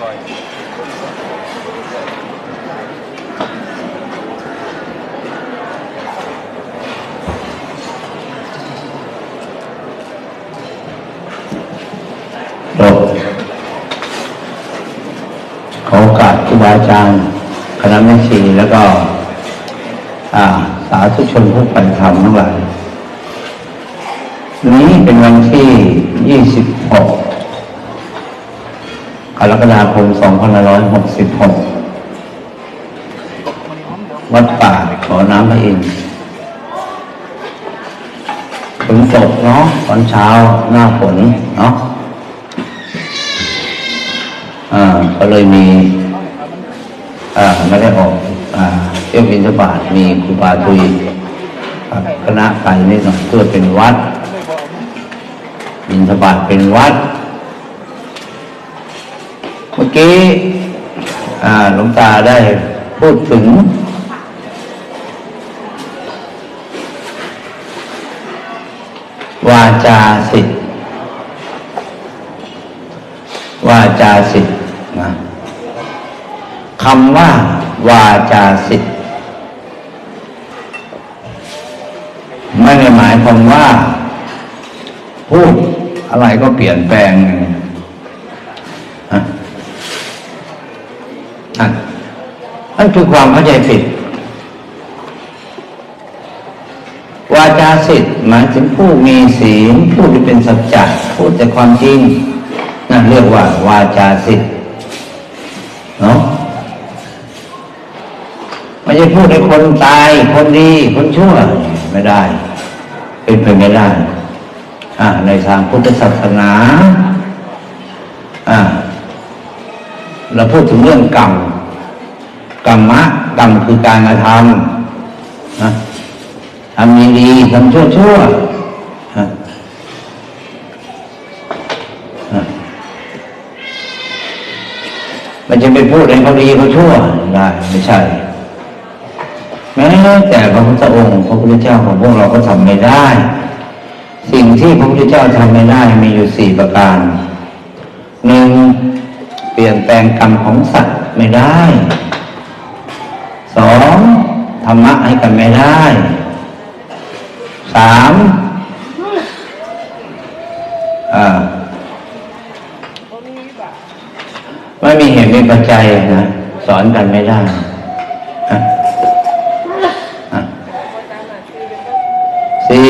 จบขอโอกาสครูบาอาจารย์คณะแม่ชีแล้วก็สาธุชนผู้ปันธรรมทั้งหลายวันนี้เป็นวันที่ 26 กรกฎาคม 2566 วัดป่าขอน้ำพระอินทร์ฝนตกเนาะตอนเช้าหน้าฝนเนาะอ่าก็เลยมี อ่าไม่ได้ออก อ่าเที่ยวบินทบาทมีครูบาทุยคณะไปนิดหน่อยเพื่อเป็นวัดบินทบาทเป็นวัด กี้หลวงตาได้พูดถึง วาจาสิทธิ์วาจาสิทธิ์นะคำว่าวาจาสิทธิ์ไม่ได้หมายความว่า พูดอะไรก็เปลี่ยนแปลงฮะนั่น นั่นคือความเข้าใจผิดวาจาสิทธิ์หมายถึงผู้มีศีลผู้ที่เป็นสัจจะพูดแต่ความจริงนั่นเรียกว่า วาจาสิทธิ์เนาะไม่ใช่พูดให้คนตาย คนดีคนชั่ว ไม่ได้ เป็นไปไม่ได้อ่าในทางพุทธศาสนาอ่าเราพูดถึงเรื่องกรรม กรรมะกรรมคือการกระทำนะทำดีดีทำชั่วชั่วมันจะไปพูดให้เขาดีเขาชั่วได้ไม่ใช่แม้แต่พระพุทธองค์พระพุทธเจ้าของพวกเราก็ทำไม่ได้ สิ่งที่พระพุทธเจ้าทำไม่ได้มีอยู่สี่ประการหนึ่งเปลี่ยนแปลงกรรมของสัตว์ไม่ได้ รรมะให้กันไม่ได้สามอ่าไม่มีเหตุมีปัจจัยนะสอนกันไม่ได้ฮะฮะสี่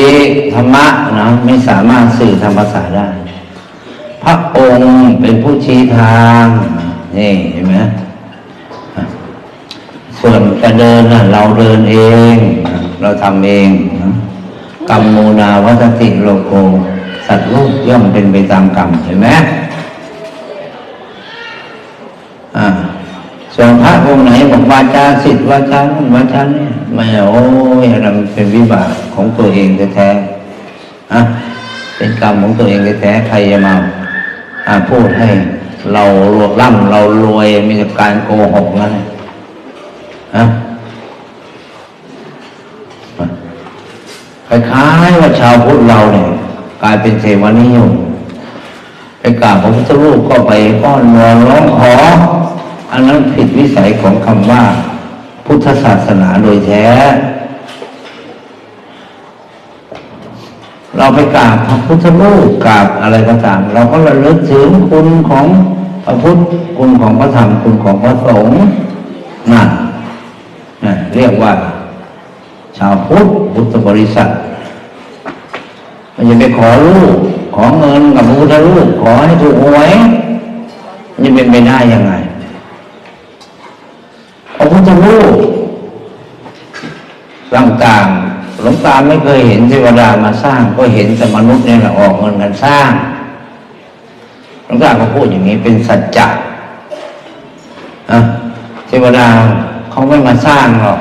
ธรรมะนะไม่สามารถสื่อธรรมภาษาได้ พระองค์เป็นผู้ชี้ทาง นี่เห็นไหม ส่วนจะเดินนะเราเดินเอง เราทำเองนะกรรมมูนาวัตติโลโกสัตว์โลกย่อมเป็นไปตามกรรมเห็นไหมอ่าส่วนพระองค์ไหนบอกวาจาสิทธิ์วาจานู่นวาจานี่ไม่เอาโอ้ยอันนั้นเป็นวิบากของตัวเองแท้ๆอะเป็นกรรมของตัวเองแท้ๆใครจะมาอ่าพูดให้ เรารวบร่ำเรารวยมีแต่การโกหกนั่น นะคล้ายๆว่าชาวพุทธเราเนี่ย กลายเป็นเทวนิยมไปกราบพระพุทธรูปก็ไปอ้อนวอนร้องขอ อันนั้นผิดวิสัยของคำว่า พุทธศาสนาโดยแท้ เราไปกราบพระพุทธรูปกราบอะไรก็ตามเราก็ระลึกถึงคุณของพระพุทธคุณของพระธรรมคุณของพระสงฆ์นั่น เรียกว่า ชาวพุทธพุทธบริษัทมันจะไปขอรูปขอเงินกับพระพุทธรูปขอให้ถูกหวยมันจะเป็นไปได้ยังไงพระพุทธรูปต่างๆหลวงตาไม่เคยเห็นเทวดามาสร้าง ก็เห็นแต่มนุษย์เนี่ยแหละออกเงินกันสร้างหลวงตาก็พูดอย่างนี้เป็นสัจจะอะเทวดา เขาไม่มาสร้างหรอก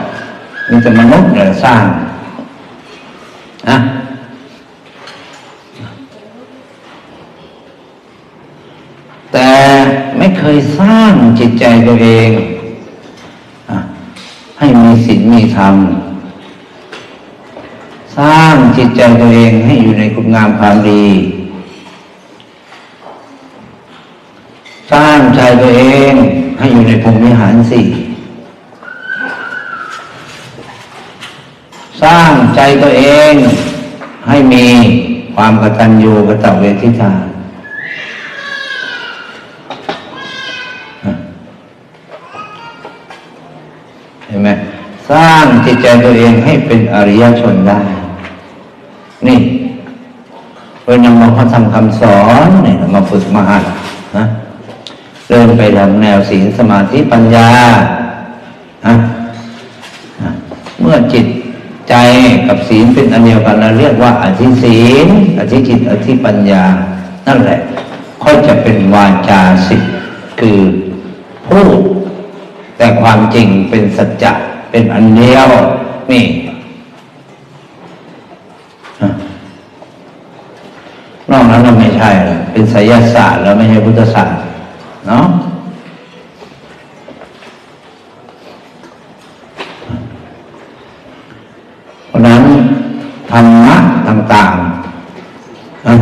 มีแต่มนุษย์เนี่ยสร้างนะแต่ไม่เคยสร้างจิตใจตัวเองอให้มีศีลมีธรรมสร้างจิตใจตัวเองให้อยู่ในคุณงามความดี สร้างใจตัวเองให้อยู่ในภูมิวิหารสี่ สร้างใจตัวเองให้มีความกตัญญูกตเวทิตาเห็นไหมสร้างจิตใจตัวเองให้เป็นอริยชนได้ นี่เพื่อนำมาพระธรรมคำสอนเนี่ยมาฝึกมาหัดนะเดินไปทำแนวศีลสมาธิปัญญานะนะเมื่อจิต ใจกับศีลเป็นอันเดียวกันเราเรียกว่าอธิศีลอธิจิตอธิปัญญา นั่นแหละค่อยจะเป็นวาจาสิทธิ์คือพูด แต่ความจริงเป็นสัจจะเป็นอันเดียวนี่นอกนั้นเราไม่ใช่แล้วเป็นไสยศาสตร์แล้วไม่ใช่พุทธศาสตร์เนาะ ธรรมะต่างๆนะ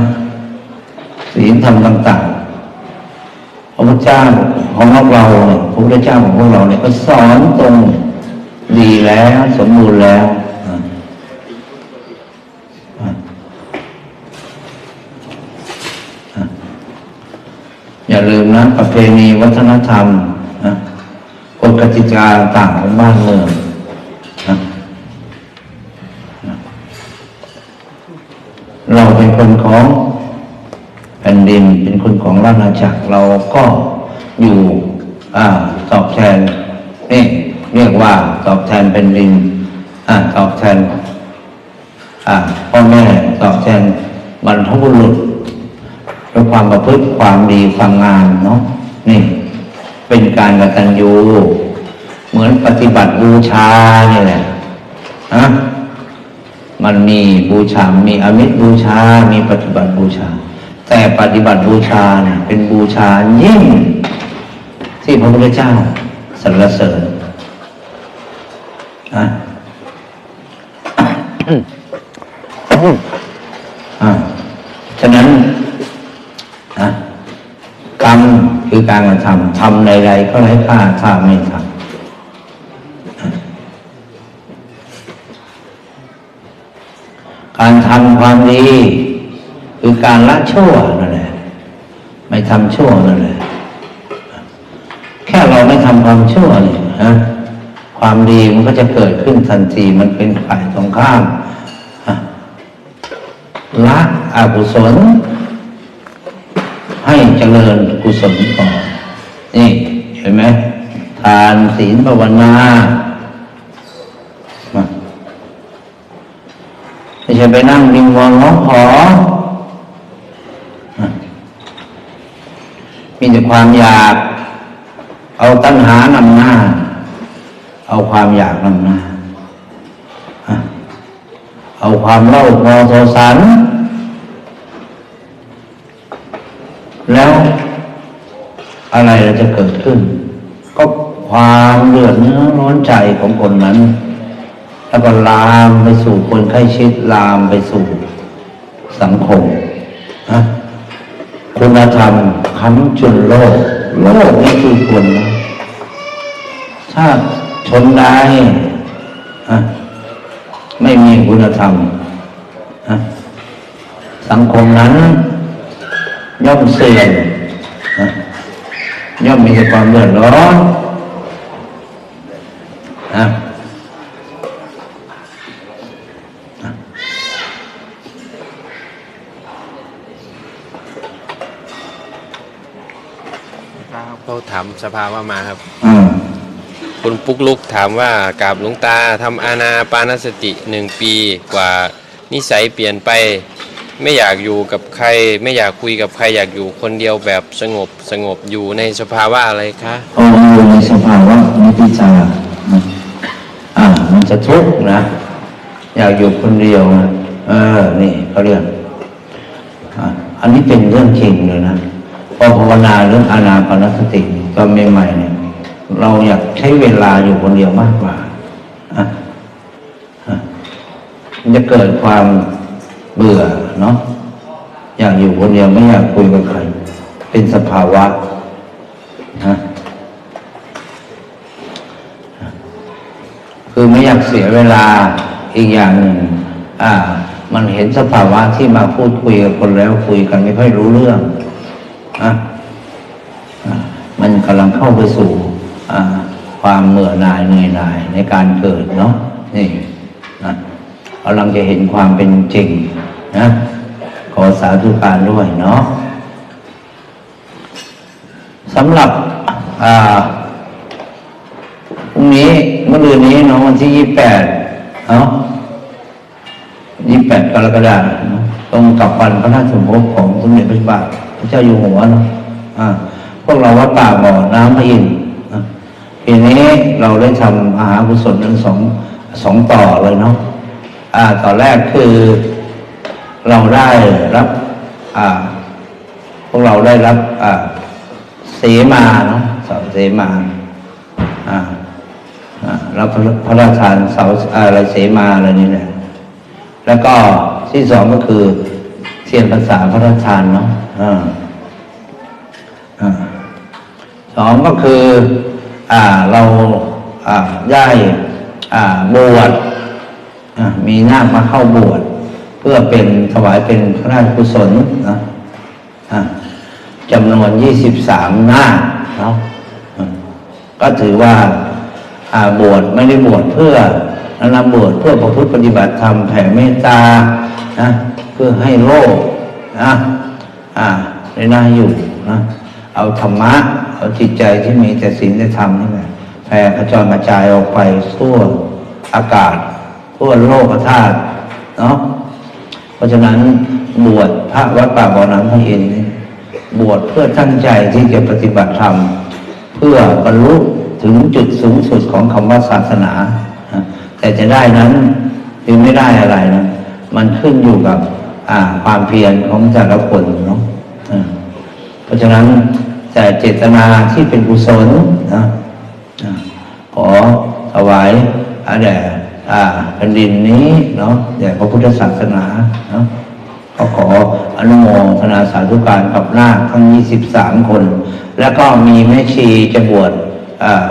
ศีลธรรมต่างๆ พระพุทธเจ้าของพวกเราเนี่ยพระพุทธเจ้าของพวกเราเนี่ยก็สอนตรงดีแล้วสมบูรณ์แล้วอย่าลืมนะประเพณีวัฒนธรรมนะกฎกติกาต่างของบ้านเมือง คนของแผ่นดิน เป็นคนของราชอาณาจักรเราก็อยู่อ่าตอบแทนนี่เรียกว่าตอบแทนแผ่นดินอ่าตอบแทนอ่าพ่อแม่ตอบแทนบรรพบุรุษด้วยความประพฤติความดีความงามเนาะนี่เป็นการกตัญญูเหมือนปฏิบัติบูชานี่แหละฮะ มันมีบูชา มีอมิตรบูชา มีปฏิบัติบูชา แต่ปฏิบัติบูชาเนี่ยเป็นบูชายิ่ง ที่พระพุทธเจ้าสรรเสริญนะอ่าฉะนั้นนะกรรมคือการกระทำทำใดๆก็ไร้ค่าถ้าไม่ทำการ ทำความดี คือการละชั่วนั่นแหละ ไม่ทำชั่วนั่นแหละ แค่เราไม่ทำความชั่วเนี่ยฮะความดีมันก็จะเกิดขึ้นทันทีมันเป็นฝ่ายตรงข้ามละอกุศล ให้เจริญกุศลก่อนนี่เห็นไหมทานศีลภาวนมา ไปนั่งริมวงร้องขอ มีแต่ความอยาก เอาตัณหานำหน้า เอาความอยากนำหน้า เอาความเล่าพอโทสัน แล้วอะไรจะเกิดขึ้น ก็ความเดือดเนื้อร้อนใจของคนนั้น แล้วก็ลามไปสู่คนใกล้ชิดลามไปสู่สังคมนะคุณธรรมค้ำจุนโลก โลกนี่คือคนนะชาชนใดฮะไม่มีคุณธรรมฮะสังคมนั้น ย่อมเสื่อมฮะย่อมมีความเดือดร้อนนะ ถามสภาว่ามาครับอืมคุณปุ๊กลุกถามว่ากราบหลวงตาทำอาณาปานสติหนึ่งปีกว่านิสัยเปลี่ยนไป ไม่อยากอยู่กับใคร ไม่อยากคุยกับใครอยากอยู่คนเดียวแบบสงบสงบอยู่ในสภาวะอะไรคะพอมันอยู่ในสภาวะนิพิจารนะอ่ามันจะทุกข์นะ อยากอยู่คนเดียวนะเออนี่เขาเรียกอะอันนี้เป็นเรื่องจริงเลยนะ พอภาวนาเรื่องอานาปานสติก็ใหม่ๆเนี่ยเราอยากใช้เวลาอยู่คนเดียวมากกว่าจะเกิดความเบื่อเนาะอยากอยู่คนเดียวไม่อยากคุยกับใคร เป็นสภาวะนะคือไม่อยากเสียเวลาอีกอย่างหนึ่งอ่า มันเห็นสภาวะที่มาพูดคุยกับคนแล้วคุยกันไม่ค่อยรู้เรื่อง มันกำลังเข้าไปสู่ความเมื่อหน่ายเหนื่อยหน่ายในการเกิดเนาะนี่นะกำลังจะเห็นความเป็นจริงนะขอสาธุการด้วยเนาะสำหรับพรุ่งนี้เมื่อเดือนนี้เนาะวันที่ยี่แปดเนาะยี่แปดกรกฎาคมตรงกับวันพระราชสมภพของสมเด็จพระบาท พระเจ้าอยู่หัวเนาะอ่าพวกเราวัดป่าบ่อน้ำพระอินทร์นะปีนี้เราได้ทำอาหารกุศลทั้งสองสองต่อเลยเนาะอ่าต่อแรกคือเราได้รับ อ่า พวกเราได้รับ อ่า เสมาเนาะเสาเสมาอ่าอ่ารับพระราชทานเสาอะไรเสมาอะไรนี่แหละแล้วก็ที่สองก็คือ เทียนภาษาพระราชทานเนาะอ่าอ่าสองก็คือ อ่าเราอ่าได้อ่าบวชอ่ามีนาคมาเข้าบวชเพื่อเป็นถวายเป็นพระราชกุศลนะอ่าจำนวนยี่สิบสามหน้าคเนาะอ่าก็ถือว่าอ่าบวชไม่ได้บวชเพื่อนะนะบวชเพื่อประพฤติปฏิบัติธรรมแผ่เมตตานะเพื่อให้โลกนะอ่าได้น่าอยู่นะเอาธรรมะ เอาจิตใจที่มีแต่ศีลแต่ธรรมนี่แหละแผ่กระจรกระจายออกไปทั่วอากาศ ทั่วโลกธาตุเนาะเพราะฉะนั้นบวชพระวัดป่าบ่อน้ำพระอินทร์นี่บวชเพื่อตั้งใจที่จะปฏิบัติธรรม เพื่อบรรลุถึงจุดสูงสุดของคำว่าศาสนา แต่จะได้นั้นหรือไม่ได้อะไรนะ มันขึ้นอยู่กับ ความเพียรของแต่ละคนเนาะเพราะฉะนั้นแต่เจตนาที่เป็นกุศลนะขอถวายอาแด่อาแผ่นดินนี้เนาะแด่พระพุทธศาสนาเนาะก็ขออนุโมทนาสาธุการกับนาคทั้ง 23 คน แล้วก็มีแม่ชีจะบวชอ่า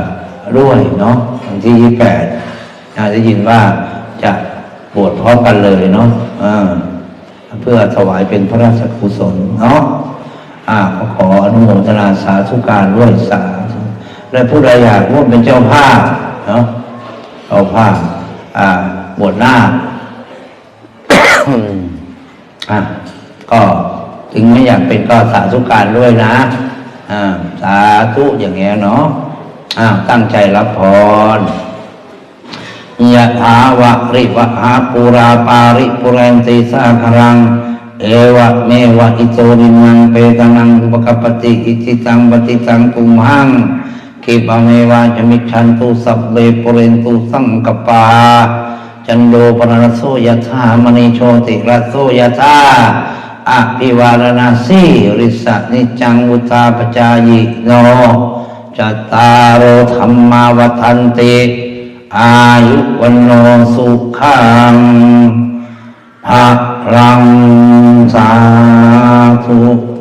ด้วยเนาะวันที่ 28อาได้ยินว่าจะบวชพร้อมกันเลยเนาะ พื่อถวายเป็นพระราชกุศลเนาะอ่าก็ขออนุโมทนาสาธุการด้วยสาธุและผู้ใดอยากร่วมเป็นเจ้าภาพเนาะเจ้าภาพอ่าบวชนาอะก็ถึงไม่อยากเป็นก็สาธุการด้วยนะอ่าสาธุอย่างเงี้ยเนาะอ้าวตั้งใจรับพร ยะถาวะริวะหาปูราปาริปุเรนติสาครัง เอวะเมวะอิโตรินังเปตนังอุปกปปติอิจิตังปฏิตังตุมหังคิปะเมวะจมิชันตุสัพเบปุเรนตุสังกปาจันโดปนรสโสยถามณีโชติรัสโสยถาอภิวารณาสีริสนิจังอุตาปจายโนจตารโธรรมาวัฏันติ อายุวันโนสุขังภะรังสาธุ